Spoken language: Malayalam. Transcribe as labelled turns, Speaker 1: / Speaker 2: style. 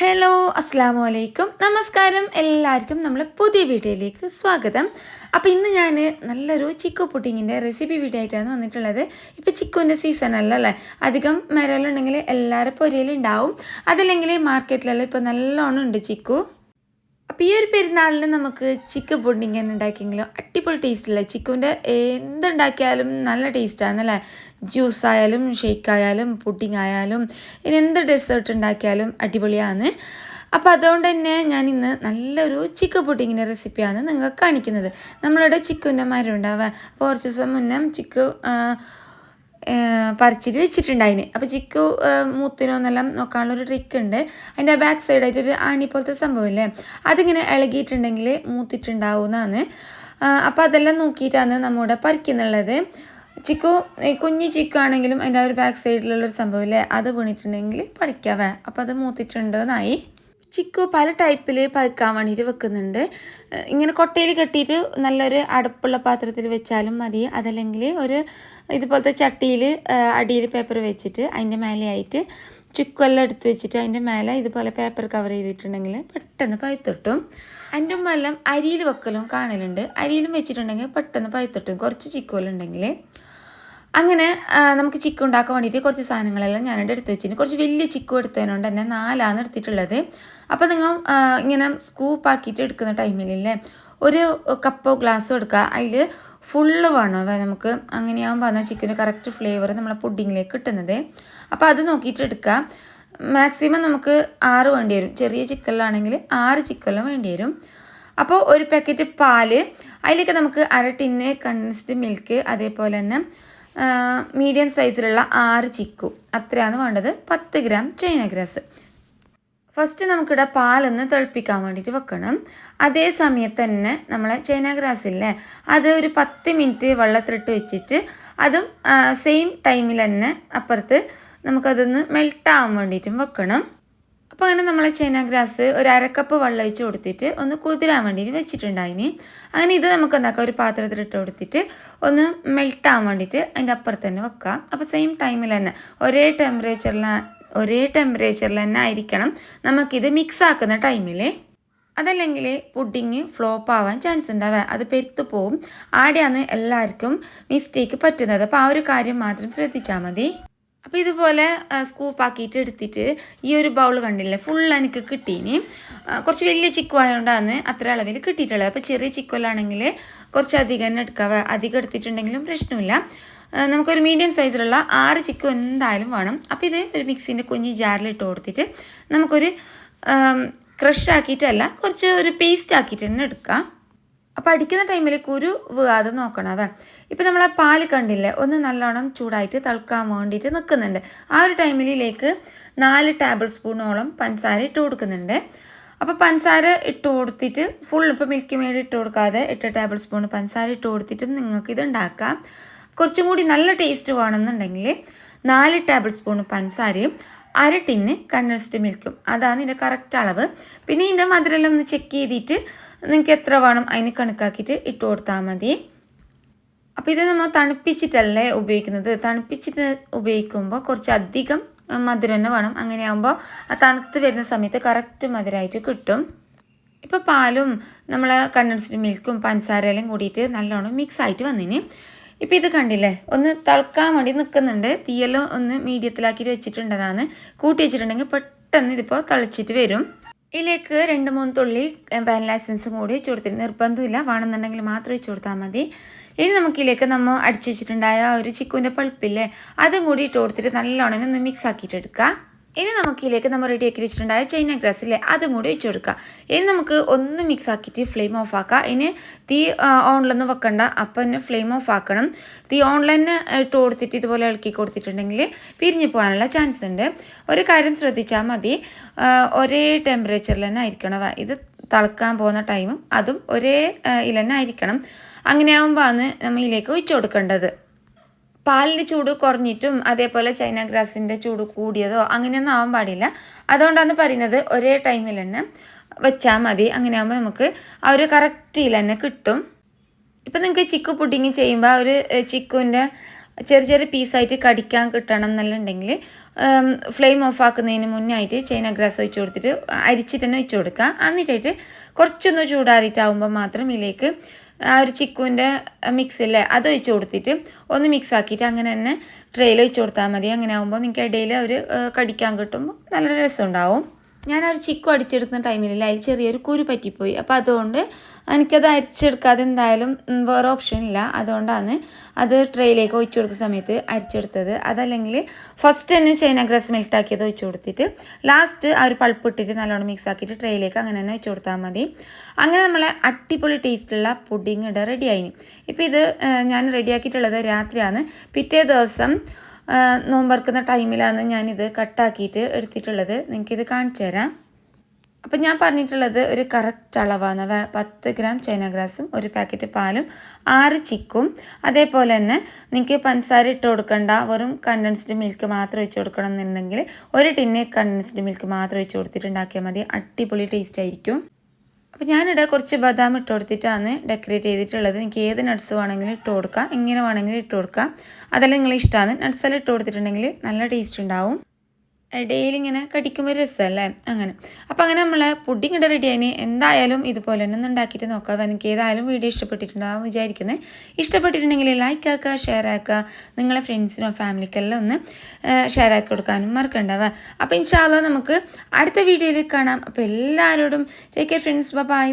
Speaker 1: ഹലോ അസ്സാം വലൈക്കും നമസ്കാരം. എല്ലാവർക്കും നമ്മളെ പുതിയ വീഡിയോയിലേക്ക് സ്വാഗതം. അപ്പോൾ ഇന്ന് ഞാൻ നല്ലൊരു ചിക്കു പുട്ടിങ്ങിന്റെ റെസിപ്പി വീഡിയോ ആയിട്ടാണ് വന്നിട്ടുള്ളത്. ഇപ്പോൾ ചിക്കുവിന്റെ സീസൺ അല്ല അല്ലേ? അധികം മരലുണ്ടെങ്കിൽ എല്ലാവരും പൊരയിലുണ്ടാവും. അതല്ലെങ്കിൽ മാർക്കറ്റിലെല്ലാം ഇപ്പോൾ നല്ലോണം ഉണ്ട് ചിക്കു. അപ്പോൾ ഈ ഒരു പെരുന്നാളിന് നമുക്ക് ചിക്കൻ പുഡിങ് തന്നെ ഉണ്ടാക്കിയെങ്കിലും അടിപൊളി ടേസ്റ്റില്ല ചിക്കുവിന്റെ എന്തുണ്ടാക്കിയാലും നല്ല ടേസ്റ്റാണ് അല്ലേ? ജ്യൂസ് ആയാലും ഷേക്ക് ആയാലും പുഡിങ് ആയാലും ഇനി എന്ത് ഡെസേർട്ട് ഉണ്ടാക്കിയാലും അടിപൊളിയാണ്. അപ്പോൾ അതുകൊണ്ട് തന്നെ ഞാൻ ഇന്ന് നല്ലൊരു ചിക്കൻ പുഡിങ്ങിന്റെ റെസിപ്പിയാണ് നിങ്ങൾക്ക് കാണിക്കുന്നത്. നമ്മളിവിടെ ചിക്കന്റെ മരം ഉണ്ടാവുക. അപ്പോൾ കുറച്ച് ദിവസം മുന്നേ ചിക്കു പറിച്ചിട്ട് വെച്ചിട്ടുണ്ടായിന്. അപ്പോൾ ചിക്കു മൂത്തിനോന്നെല്ലാം നോക്കാനുള്ളൊരു ട്രിക്ക് ഉണ്ട്. അതിന്റെ ബാക്ക് സൈഡായിട്ട് ഒരു ആണി പോലത്തെ സംഭവമില്ലേ? അതിങ്ങനെ ഇളകിയിട്ടുണ്ടെങ്കിൽ മൂത്തിട്ടുണ്ടാവുന്നതാണ്. അപ്പോൾ അതെല്ലാം നോക്കിയിട്ടാണ് നമ്മുടെ പറിക്കുന്നുള്ളത്. ചിക്കു കുഞ്ഞു ചിക്കാണെങ്കിലും അതിന്റെ ആ ഒരു ബാക്ക് സൈഡിലുള്ളൊരു സംഭവമില്ലേ? അത് വീണിട്ടുണ്ടെങ്കിൽ പറിക്കാവേ. അപ്പോൾ അത് മൂത്തിട്ടുണ്ടെന്നായി. ചിക്കു പല ടൈപ്പിൽ പഴുക്കാൻ വേണ്ടിയിട്ട് വെക്കുന്നുണ്ട്. ഇങ്ങനെ കൊട്ടയിൽ കെട്ടിയിട്ട് നല്ലൊരു അടുപ്പുള്ള പാത്രത്തിൽ വെച്ചാലും മതി. അതല്ലെങ്കിൽ ഒരു ഇതുപോലത്തെ ചട്ടിയിൽ അടിയിൽ പേപ്പർ വെച്ചിട്ട് അതിന്റെ മേലെയായിട്ട് ചുക്കെല്ലാം എടുത്ത് വെച്ചിട്ട് അതിന്റെ മേലെ ഇതുപോലെ പേപ്പർ കവർ ചെയ്തിട്ടുണ്ടെങ്കിൽ പെട്ടെന്ന് പഴുത്തിട്ടും അതിന്റെ മുമ്പെല്ലാം അരിയിൽ വെക്കലും കാണലുണ്ട്. അരിയിലും വെച്ചിട്ടുണ്ടെങ്കിൽ പെട്ടെന്ന് പഴുത്തിട്ടും കുറച്ച് ചിക്കുകളുണ്ടെങ്കിൽ അങ്ങനെ നമുക്ക് ചിക്കു ഉണ്ടാക്കാൻ വേണ്ടിയിട്ട് കുറച്ച് സാധനങ്ങളെല്ലാം ഞാനിവിടെ എടുത്ത് വെച്ചിട്ടുണ്ട്. കുറച്ച് വലിയ ചിക്കു എടുത്തതിനോണ്ട് തന്നെ നാലാണ് എടുത്തിട്ടുള്ളത്. അപ്പോൾ നിങ്ങൾ ഇങ്ങനെ സ്കൂപ്പാക്കിയിട്ട് എടുക്കുന്ന ടൈമിലല്ലേ ഒരു കപ്പോ ഗ്ലാസ്സോ എടുക്കുക. അതിൽ ഫുള്ള് വേണം? നമുക്ക് അങ്ങനെയാകുമ്പോൾ എന്നാൽ ചിക്കന് കറക്റ്റ് ഫ്ലേവർ നമ്മളെ പുഡിങ്ങിലേക്ക് കിട്ടുന്നത്. അപ്പോൾ അത് നോക്കിയിട്ട് എടുക്കുക. മാക്സിമം നമുക്ക് ആറ് വേണ്ടി വരും. ചെറിയ ചിക്കനിലാണെങ്കിൽ ആറ് ചിക്കനിലും വേണ്ടി വരും. അപ്പോൾ ഒരു പാക്കറ്റ് പാൽ അതിലേക്ക് നമുക്ക് അര ടിന്ന് കൺസ്ഡ് മിൽക്ക് അതേപോലെ തന്നെ മീഡിയം സൈസിലുള്ള ആറ് ചിക്കു. അത്രയാണ് വേണ്ടത്. പത്ത് ഗ്രാം ചൈന ഗ്രാസ് ഫസ്റ്റ് നമുക്കിവിടെ പാലൊന്ന് തിളപ്പിക്കാൻ വേണ്ടിയിട്ട് വെക്കണം. അതേ സമയത്ത് തന്നെ നമ്മളെ ചൈന ഗ്രാസ് ഇല്ലേ അത് ഒരു പത്ത് മിനിറ്റ് വെള്ളത്തിലിട്ട് വെച്ചിട്ട് അതും സെയിം ടൈമിൽ തന്നെ അപ്പുറത്ത് നമുക്കതൊന്ന് മെൽട്ടാവാൻ വേണ്ടിയിട്ടും വെക്കണം. അപ്പോൾ അങ്ങനെ നമ്മൾ ചൈന ഗ്രാസ് ഒരു അരക്കപ്പ് വെള്ളം ഒഴിച്ച് കൊടുത്തിട്ട് ഒന്ന് കുതിരാൻ വേണ്ടിയിട്ട് വെച്ചിട്ടുണ്ടായിനി അങ്ങനെ ഇത് നമുക്ക് എന്താക്കാം? ഒരു പാത്രത്തിൽ ഇട്ട് കൊടുത്തിട്ട് ഒന്ന് മെൽട്ട് ആവാൻ വേണ്ടിയിട്ട് അതിന്റെ അപ്പുറത്ത് തന്നെ വെക്കാം അപ്പോൾ സെയിം ടൈമിൽ തന്നെ ഒരേ ടെമ്പറേച്ചറിൽ ഒരേ ടെമ്പറേച്ചറിൽ തന്നെ ആയിരിക്കണം നമുക്കിത് മിക്സ് ആക്കുന്ന ടൈമിൽ അതല്ലെങ്കിൽ പുഡിങ് ഫ്ലോപ്പ് ആവാൻ ചാൻസ് ഉണ്ടാവുക. അത് പെരുത്ത് പോവും. ആടെയാണ് എല്ലാവർക്കും മിസ്റ്റേക്ക് പറ്റുന്നത്. അപ്പോൾ ആ ഒരു കാര്യം മാത്രം ശ്രദ്ധിച്ചാൽ മതി. അപ്പോൾ ഇതുപോലെ സ്കൂപ്പ് ആക്കിയിട്ട് എടുത്തിട്ട് ഈ ഒരു ബൗൾ കണ്ടില്ലേ ഫുൾ എനിക്ക് കിട്ടീനി. കുറച്ച് വലിയ ചിക്കു ആയതുകൊണ്ടാണ് അത്ര അളവിൽ കിട്ടിയിട്ടുള്ളത്. അപ്പോൾ ചെറിയ ചിക്കുലാണെങ്കിൽ കുറച്ച് അധികം തന്നെ അധികം എടുത്തിട്ടുണ്ടെങ്കിലും പ്രശ്നമില്ല. നമുക്കൊരു മീഡിയം സൈസിലുള്ള ആറ് ചിക്കു എന്തായാലും വേണം. അപ്പോൾ ഇത് ഒരു മിക്സിന്റെ കുഞ്ഞ് ജാറിൽ ഇട്ട് കൊടുത്തിട്ട് നമുക്കൊരു ക്രഷ് ആക്കിയിട്ടല്ല കുറച്ച് ഒരു പേസ്റ്റ് ആക്കിയിട്ട് തന്നെ എടുക്കാം. അപ്പോൾ അടിക്കുന്ന ടൈമിൽ കുരു വീഴാതെ നോക്കണവേ ഇപ്പോൾ നമ്മൾ ആ പാൽ കണ്ടില്ലേ? ഒന്ന് നല്ലോണം ചൂടായിട്ട് തിളക്കാൻ വേണ്ടിയിട്ട് നിൽക്കുന്നുണ്ട് ആ ഒരു ടൈമിലേക്ക് നാല് ടേബിൾ സ്പൂണോളം പഞ്ചസാര ഇട്ട് കൊടുക്കുന്നുണ്ട്. അപ്പോൾ പഞ്ചസാര ഇട്ട് കൊടുത്തിട്ട് ഫുൾ ഇപ്പോൾ മിൽക്ക് മേഡ് ഇട്ട് കൊടുക്കാതെ എട്ട് ടേബിൾ സ്പൂൺ പഞ്ചസാര ഇട്ട് കൊടുത്തിട്ടും നിങ്ങൾക്ക് ഇത് ഉണ്ടാക്കാം. കുറച്ചും കൂടി നല്ല ടേസ്റ്റ് വേണമെന്നുണ്ടെങ്കിൽ നാല് ടേബിൾ സ്പൂൺ പഞ്ചസാരയും അര ടിന്ന് കണ്ടൻസ്ഡ് മിൽക്കും. അതാണ് ഇതിന്റെ കറക്റ്റ് അളവ്. പിന്നെ ഇതിന്റെ മധുരമെല്ലാം ഒന്ന് ചെക്ക് ചെയ്തിട്ട് നിങ്ങൾക്ക് എത്ര വേണം അതിന് കണക്കാക്കിയിട്ട് ഇട്ട് കൊടുത്താൽ മതി. അപ്പോൾ ഇത് നമ്മൾ തണുപ്പിച്ചിട്ടല്ലേ ഉപയോഗിക്കുന്നത്? തണുപ്പിച്ചിട്ട് ഉപയോഗിക്കുമ്പോൾ കുറച്ച് അധികം മധുരം തന്നെ വേണം. അങ്ങനെയാകുമ്പോൾ ആ തണുത്ത് വരുന്ന സമയത്ത് കറക്റ്റ് മധുരമായിട്ട് കിട്ടും. ഇപ്പോൾ പാലും നമ്മൾ കണ്ടൻസ്ഡ് മിൽക്കും പഞ്ചസാരയെല്ലാം കൂടിയിട്ട് നല്ലോണം മിക്സ് ആയിട്ട് വന്നിന്. ഇപ്പോൾ ഇത് കണ്ടില്ലേ? ഒന്ന് തിളക്കാൻ വേണ്ടി നിൽക്കുന്നുണ്ട് തീയെല്ലാം ഒന്ന് മീഡിയത്തിലാക്കി വെച്ചിട്ടുണ്ടതാണ് കൂട്ടി വെച്ചിട്ടുണ്ടെങ്കിൽ പെട്ടെന്ന് ഇതിപ്പോൾ തിളച്ചിട്ട് വരും. ഇതിലേക്ക് രണ്ട് മൂന്ന് തുള്ളി വാനില എസൻസും കൂടി വെച്ച് കൊടുത്തിട്ട് നിർബന്ധമില്ല. വേണമെന്നുണ്ടെങ്കിൽ മാത്രം വെച്ച് കൊടുത്താൽ മതി. ഇനി നമുക്കിതിലേക്ക് നമ്മൾ അടിച്ചു വെച്ചിട്ടുണ്ടായ ഒരു ചിക്കുവിന്റെ പൾപ്പില്ലേ അതും കൂടി ഇട്ട് കൊടുത്തിട്ട് നല്ലോണം ഒന്ന് മിക്സ് ആക്കിയിട്ട് ഇനി നമുക്ക് ഇതിലേക്ക് നമ്മൾ റെഡി ആക്കി വെച്ചിട്ടുണ്ടായ ചൈന ഗ്രാസ് അല്ലേ അതും കൂടി വെച്ച് കൊടുക്കുക ഇനി നമുക്ക് ഒന്ന് മിക്സ് ആക്കിയിട്ട് ഫ്ലെയിം ഓഫ് ആക്കുക ഇനി തീ ഓണിലൊന്നും വെക്കണ്ട. അപ്പം തന്നെ ഫ്ലെയിം ഓഫ് ആക്കണം. തീ ഓൺലൈന് ഇട്ട് കൊടുത്തിട്ട് ഇതുപോലെ ഇളക്കി കൊടുത്തിട്ടുണ്ടെങ്കിൽ പിരിഞ്ഞു പോകാനുള്ള ചാൻസ് ഉണ്ട്. ഒരു കാര്യം ശ്രദ്ധിച്ചാൽ മതി. ഒരേ ടെമ്പറേച്ചറിൽ തന്നെ ആയിരിക്കണം. ഇത് തിളക്കാൻ പോകുന്ന ടൈമും അതും ഒരേ ഇതിൽ തന്നെ ആയിരിക്കണം. അങ്ങനെയാകുമ്പോൾ ആണ് നമ്മൾ ഇതിലേക്ക് ഒഴിച്ചു കൊടുക്കേണ്ടത്. പാലിന്റെ ചൂട് കുറഞ്ഞിട്ടും അതേപോലെ ചൈന ഗ്രാസിന്റെ ചൂട് കൂടിയതോ അങ്ങനെയൊന്നും ആവാൻ പാടില്ല. അതുകൊണ്ടാണ് പറയുന്നത് ഒരേ ടൈമിൽ തന്നെ വെച്ചാൽ മതി. അങ്ങനെ ആകുമ്പോൾ നമുക്ക് ആ ഒരു കറക്റ്റിൽ തന്നെ കിട്ടും. ഇപ്പം നിങ്ങൾക്ക് ചിക്കു പുഡിങ് ചെയ്യുമ്പോൾ ഒരു ചിക്കുവിന്റെ ചെറിയ ചെറിയ പീസായിട്ട് കടിക്കാൻ കിട്ടണം എന്നുണ്ടെങ്കിൽ ഫ്ലെയിം ഓഫ് ആക്കുന്നതിന് മുന്നായിട്ട് ചൈന ഗ്രാസ് ഒഴിച്ചു കൊടുത്തിട്ട് അരിച്ചിട്ട് തന്നെ ഒഴിച്ചു കൊടുക്കുക. എന്നിട്ടായിട്ട് കുറച്ചൊന്ന് ചൂടാറിയിട്ടാവുമ്പോൾ മാത്രം ഇതിലേക്ക് ആ ഒരു ചിക്കുവിന്റെ മിക്സില്ലേ അത് ഒഴിച്ച് കൊടുത്തിട്ട് ഒന്ന് മിക്സ് ആക്കിയിട്ട് അങ്ങനെ തന്നെ ട്രെയിൽ ഒഴിച്ച് കൊടുത്താൽ മതി. അങ്ങനെ ആകുമ്പോൾ നിങ്ങൾക്ക് ഇടയിൽ ഒരു കടിക്കാൻ കിട്ടുമ്പോൾ നല്ല രസമുണ്ടാവും ഞാൻ ഒരു ചിക്കു അടിച്ചെടുക്കുന്ന ടൈമിലില്ല അതിൽ ചെറിയൊരു കുരു പറ്റിപ്പോയി. അപ്പോൾ അതുകൊണ്ട് എനിക്കത് അരിച്ചെടുക്കാതെ എന്തായാലും വേറെ ഓപ്ഷൻ ഇല്ല. അതുകൊണ്ടാണ് അത് ട്രെയിലേക്ക് ഒഴിച്ചു കൊടുക്കുന്ന സമയത്ത് അരിച്ചെടുത്തത്. അതല്ലെങ്കിൽ ഫസ്റ്റ് തന്നെ ചൈന ഗ്രാസ് മെൽറ്റ് ആക്കിയത് ഒഴിച്ചു കൊടുത്തിട്ട് ലാസ്റ്റ് ആ ഒരു പൾപ്പ് ഇട്ടിട്ട് നല്ലോണം മിക്സ് ആക്കിയിട്ട് ട്രെയിലേക്ക് അങ്ങനെ തന്നെ ഒഴിച്ചു കൊടുത്താൽ മതി. അങ്ങനെ നമ്മളെ അടിപൊളി ടേസ്റ്റുള്ള പുഡിങ് ഇവിടെ റെഡി ആയിന്. ഇപ്പോൾ ഇത് ഞാൻ റെഡിയാക്കിയിട്ടുള്ളത് രാത്രിയാണ്. പിറ്റേ ദിവസം നോമ്പറക്കുന്ന ടൈമിലാണ് ഞാനിത് കട്ടാക്കിയിട്ട് എടുത്തിട്ടുള്ളത്. നിങ്ങൾക്കിത് കാണിച്ചു തരാം അപ്പം ഞാൻ പറഞ്ഞിട്ടുള്ളത് ഒരു കറക്റ്റ് അളവാണ്. പത്ത് ഗ്രാം ചൈന ഗ്രാസും ഒരു പാക്കറ്റ് പാലും ആറ് ചിക്കും. അതേപോലെ തന്നെ നിങ്ങൾക്ക് പഞ്ചസാര ഇട്ട് കൊടുക്കണ്ട. വെറും കണ്ടൻസ്ഡ് മിൽക്ക് മാത്രം ഒഴിച്ച് കൊടുക്കണം എന്നുണ്ടെങ്കിൽ ഒരു ടിന്നെ കണ്ടൻസ്ഡ് മിൽക്ക് മാത്രം ഒഴിച്ച് കൊടുത്തിട്ടുണ്ടാക്കിയാൽ മതി. അടിപൊളി ടേസ്റ്റ് ആയിരിക്കും. അപ്പോൾ ഞാനിവിടെ കുറച്ച് ബദാം ഇട്ട് കൊടുത്തിട്ടാണ് ഡെക്കറേറ്റ് ചെയ്തിട്ടുള്ളത്. എനിക്ക് ഏത് നട്ട്സ് വേണമെങ്കിലും ഇട്ട് കൊടുക്കാം. എങ്ങനെ വേണമെങ്കിലും ഇട്ട് കൊടുക്കാം. അതെല്ലാം നിങ്ങൾ ഇഷ്ടമാണ് നട്ട്സ് എല്ലാം ഇട്ട് കൊടുത്തിട്ടുണ്ടെങ്കിൽ നല്ല ടേസ്റ്റ് ഉണ്ടാവും. ഇടയിൽ ഇങ്ങനെ കടിക്കുമ്പോൾ രസമല്ലേ അങ്ങനെ. അപ്പോൾ അങ്ങനെ നമ്മളെ പുഡിംഗ് ഇവിടെ റെഡി ആയിന്. എന്തായാലും ഇതുപോലെ തന്നെ ഉണ്ടാക്കിയിട്ട് നോക്കാം എനിക്ക് ഏതായാലും വീഡിയോ ഇഷ്ടപ്പെട്ടിട്ടുണ്ടാവും വിചാരിക്കുന്നത് ഇഷ്ടപ്പെട്ടിട്ടുണ്ടെങ്കിൽ ലൈക്ക് ആക്കുക ഷെയർ ആക്കുക. നിങ്ങളെ ഫ്രണ്ട്സിനോ ഫാമിലിക്കെല്ലാം ഒന്ന് ഷെയർ ആക്കി കൊടുക്കാനും മറക്കണ്ടാവുക അപ്പോൾ ഇൻഷാല്ല നമുക്ക് അടുത്ത വീഡിയോയിൽ കാണാം. അപ്പോൾ എല്ലാവരോടും ടേക്ക് കെയർ ഫ്രണ്ട്സ് ബൈ